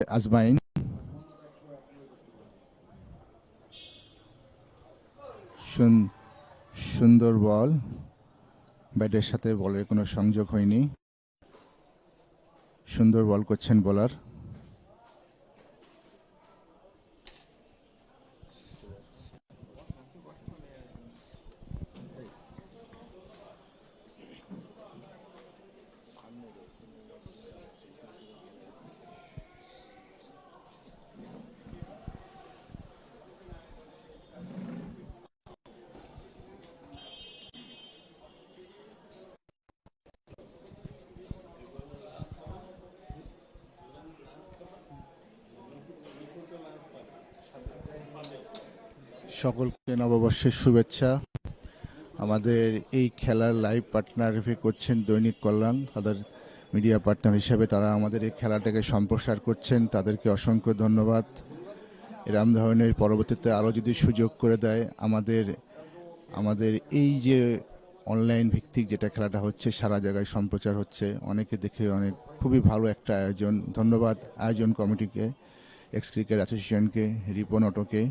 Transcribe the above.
আজমাইন সুন- সুন্দর বল। ব্যাটের সাথে বলের কোনো সংযোগ হয়নি। সুন্দর বল করছেন বোলার। সকলকে নববর্ষের শুভেচ্ছা। আমাদের এই খেলার লাইভ পার্টনার করছেন দৈনিক কল্যাণ তাদের মিডিয়া পার্টনার হিসেবে তারা আমাদের এই খেলাটাকে সম্প্রসার করছেন। তাদেরকে অসংখ্য ধন্যবাদ। এরম ধরনের পরবর্তীতে আরও যদি সুযোগ করে দেয়, আমাদের আমাদের এই যে অনলাইন ভিত্তিক যেটা খেলাটা হচ্ছে, সারা জায়গায় সম্প্রচার হচ্ছে। অনেকে দেখে অনেক, খুবই ভালো একটা আয়োজন। ধন্যবাদ আয়োজন কমিটিকে। एक्स क्रिकेट एसोसिएशन के रिपो नोटो के